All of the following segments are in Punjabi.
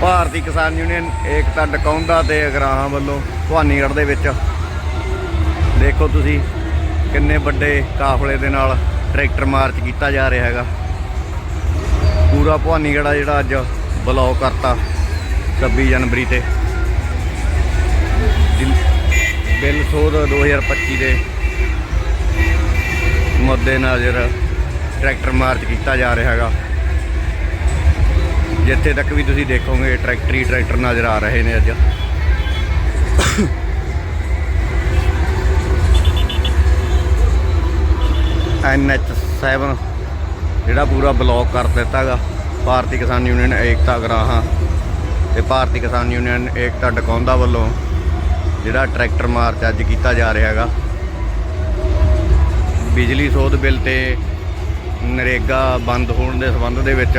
ਭਾਰਤੀ ਕਿਸਾਨ ਯੂਨੀਅਨ ਏਕਤਾ ਡਕਾਉਂਦਾ ਤੇ ਅਗਰਾਹਾਂ ਵੱਲੋਂ ਭਵਾਨੀਗੜ੍ਹ ਦੇ ਵਿੱਚ। ਦੇਖੋ ਤੁਸੀਂ ਕਿੰਨੇ ਵੱਡੇ ਕਾਫਲੇ ਦੇ ਨਾਲ ਟਰੈਕਟਰ ਮਾਰਚ ਕੀਤਾ ਜਾ ਰਿਹਾ ਹੈਗਾ। ਪੂਰਾ ਭਵਾਨੀਗੜ੍ਹ ਆ ਜਿਹੜਾ ਅੱਜ ਬਲੌਕ ਕਰਤਾ 26 ਜਨਵਰੀ ਤੇ। ਬਿੱਲ ਸੋਧ 2025 ਦੇ ਮੁੱਦੇ ਨਜ਼ਰ ਟਰੈਕਟਰ ਮਾਰਚ ਕੀਤਾ ਜਾ ਰਿਹਾ ਹੈਗਾ। ਜਿੱਥੇ ਤੱਕ ਵੀ ਤੁਸੀਂ ਦੇਖੋਗੇ ਟਰੈਕਟਰੀ ਟਰੈਕਟਰ ਨਜ਼ਰ ਆ ਰਹੇ ਨੇ ਅੱਜ। ਐਨਐਚ 7 ਜਿਹੜਾ ਪੂਰਾ ਬਲੌਕ ਕਰ ਦਿੱਤਾ ਹੈਗਾ ਭਾਰਤੀ ਕਿਸਾਨ ਯੂਨੀਅਨ ਏਕਤਾ ਗਰਾਹਾਂ ਤੇ ਭਾਰਤੀ ਕਿਸਾਨ ਯੂਨੀਅਨ ਏਕਤਾ ਡਕੌਂਦਾ ਵੱਲੋਂ ਜਿਹੜਾ ਟਰੈਕਟਰ ਮਾਰਚ ਅੱਜ ਕੀਤਾ ਜਾ ਰਿਹਾ ਹੈਗਾ। ਬਿਜਲੀ ਸੋਧ ਬਿੱਲ ਤੇ ਨਰੇਗਾ ਬੰਦ ਹੋਣ ਦੇ ਸੰਬੰਧ ਦੇ ਵਿੱਚ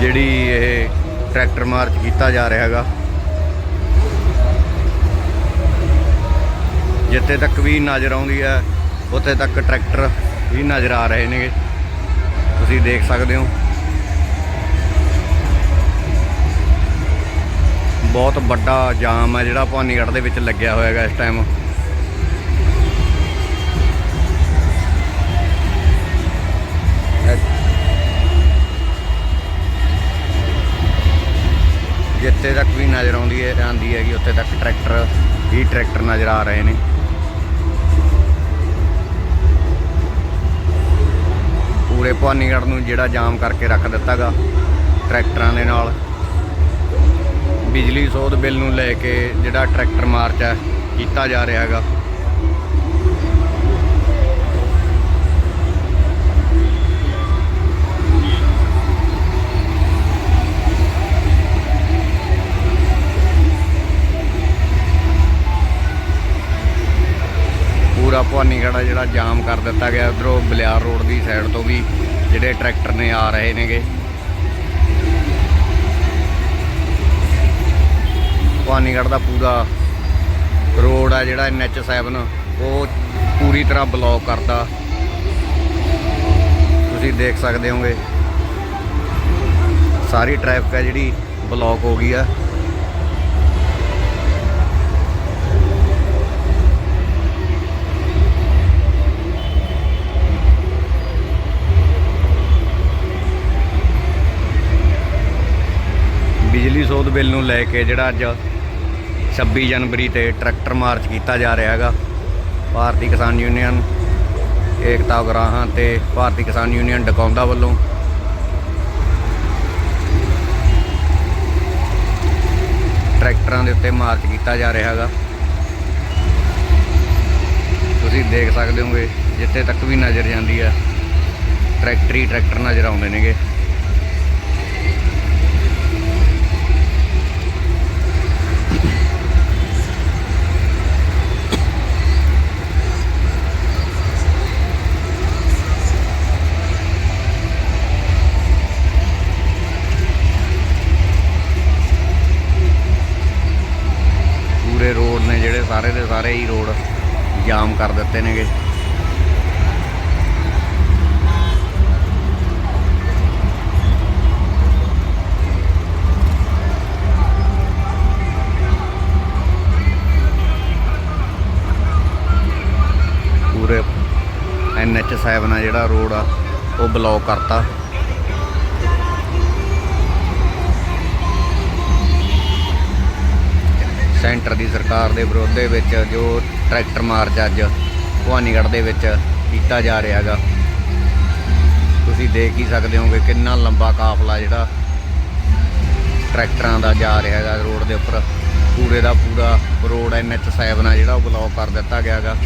ਜਿਹੜੀ ਇਹ ਟਰੈਕਟਰ ਮਾਰਚ ਕੀਤਾ ਜਾ ਰਿਹਾ ਹੈਗਾ। ਜਿੱਥੇ ਤੱਕ ਵੀ ਨਜ਼ਰ ਆਉਂਦੀ ਹੈ, ਉੱਥੇ ਤੱਕ ਟਰੈਕਟਰ ਵੀ ਨਜ਼ਰ ਆ ਰਹੇ ਨੇਗੇ। ਤੁਸੀਂ ਦੇਖ ਸਕਦੇ ਹੋ। ਬਹੁਤ ਵੱਡਾ ਜਾਮ ਹੈ ਜਿਹੜਾ ਭਵਾਨੀਗੜ੍ਹ ਦੇ ਵਿੱਚ ਲੱਗਿਆ ਹੋਇਆ ਹੈਗਾ ਇਸ ਟਾਈਮ ਜਿੱਥੇ ਤੱਕ ਵੀ ਨਜ਼ਰ ਆਉਂਦੀ ਹੈ ਆਂਦੀ ਹੈਗੀ, ਉੱਥੇ ਤੱਕ ਟਰੈਕਟਰ ਹੀ ਟਰੈਕਟਰ ਨਜ਼ਰ ਆ ਰਹੇ ਨੇ। ਪੂਰੇ ਭਵਾਨੀਗੜ੍ਹ ਨੂੰ ਜਿਹੜਾ ਜਾਮ ਕਰਕੇ ਰੱਖ ਦਿੱਤਾਗਾ, ਟਰੈਕਟਰਾਂ ਦੇ ਨਾਲ। ਬਿਜਲੀ ਸੋਧ ਬਿੱਲ ਨੂੰ ਲੈ ਕੇ ਜਿਹੜਾ ਟਰੈਕਟਰ ਮਾਰਚ ਹੈ, ਕੀਤਾ ਜਾ ਰਿਹਾ ਹੈਗਾ। ਪੂਰਾ ਭਵਾਨੀਗੜ੍ਹ ਜਿਹੜਾ ਜਾਮ ਕਰ ਦਿੱਤਾ ਗਿਆ ਉਧਰੋਂ ਬਲਿਆਰ ਰੋਡ ਦੀ ਸਾਈਡ ਤੋਂ ਵੀ ਜਿਹੜੇ ਟਰੈਕਟਰ ਨੇ ਆ ਰਹੇ ਨੇਗੇ। ਭਵਾਨੀਗੜ੍ਹ ਦਾ ਪੂਰਾ ਰੋਡ ਆ ਜਿਹੜਾ NH7 ਉਹ ਪੂਰੀ ਤਰ੍ਹਾਂ ਬਲੌਕ ਕਰਦਾ। ਤੁਸੀਂ ਦੇਖ ਸਕਦੇ ਹੋਗੇ। ਸਾਰੀ ਟ੍ਰੈਫਿਕ ਹੈ ਜਿਹੜੀ ਬਲੌਕ ਹੋ ਗਈ ਆ ਬਿਜਲੀ ਸੋਧ ਬਿੱਲ ਨੂੰ ਲੈ ਕੇ ਜਿਹੜਾ ਅੱਜ 26 ਜਨਵਰੀ ਤੇ ਟਰੈਕਟਰ ਮਾਰਚ ਕੀਤਾ ਜਾ ਰਿਹਾ ਹੈਗਾ, ਭਾਰਤੀ ਕਿਸਾਨ ਯੂਨੀਅਨ, ਏਕਤਾ ਉਗਰਾਹਾਂ ਤੇ ਭਾਰਤੀ ਕਿਸਾਨ ਯੂਨੀਅਨ ਡਕੌਂਦਾ ਵੱਲੋਂ। ਟਰੈਕਟਰਾਂ ਦੇ ਉੱਤੇ ਮਾਰਚ ਕੀਤਾ ਜਾ ਰਿਹਾ ਹੈਗਾ। ਤੁਸੀਂ ਦੇਖ ਸਕਦੇ ਹੋਗੇ, ਜਿੱਥੇ ਤੱਕ ਵੀ ਨਜ਼ਰ ਜਾਂਦੀ ਹੈ ਹੀ ਟਰੈਕਟਰ ਨਜ਼ਰ ਆਉਂਦੇ ਨੇਗੇ। ਰੋਡ ਸਾਰੇ ਦੇ ਸਾਰੇ ਹੀ ਰੋਡ ਜਾਮ ਕਰ ਦਿੱਤੇ ਨੇਗੇ। ਪੂਰੇ NH7 ਆ ਜਿਹੜਾ ਰੋਡ ਆ, ਉਹ ਬਲੌਕ ਕਰਤਾ। ਸੈਂਟਰ ਦੀ ਸਰਕਾਰ ਦੇ ਵਿਰੋਧ ਦੇ ਵਿੱਚ ਜੋ ਟਰੈਕਟਰ ਮਾਰਚ ਅੱਜ ਭਵਾਨੀਗੜ੍ਹ ਦੇ ਵਿੱਚ ਕੀਤਾ ਜਾ ਰਿਹਾ ਹੈਗਾ। ਤੁਸੀਂ ਦੇਖ ਹੀ ਸਕਦੇ ਹੋਗੇ ਕਿੰਨਾ ਲੰਬਾ ਕਾਫਲਾ ਜਿਹੜਾ ਟਰੈਕਟਰਾਂ ਦਾ ਜਾ ਰਿਹਾ ਹੈਗਾ ਰੋਡ ਦੇ ਉੱਪਰ। ਪੂਰੇ ਦਾ ਪੂਰਾ ਰੋਡ NH7 ਆ ਜਿਹੜਾ ਉਹ ਬਲੌਕ ਕਰ ਦਿੱਤਾ ਗਿਆ ਹੈਗਾ।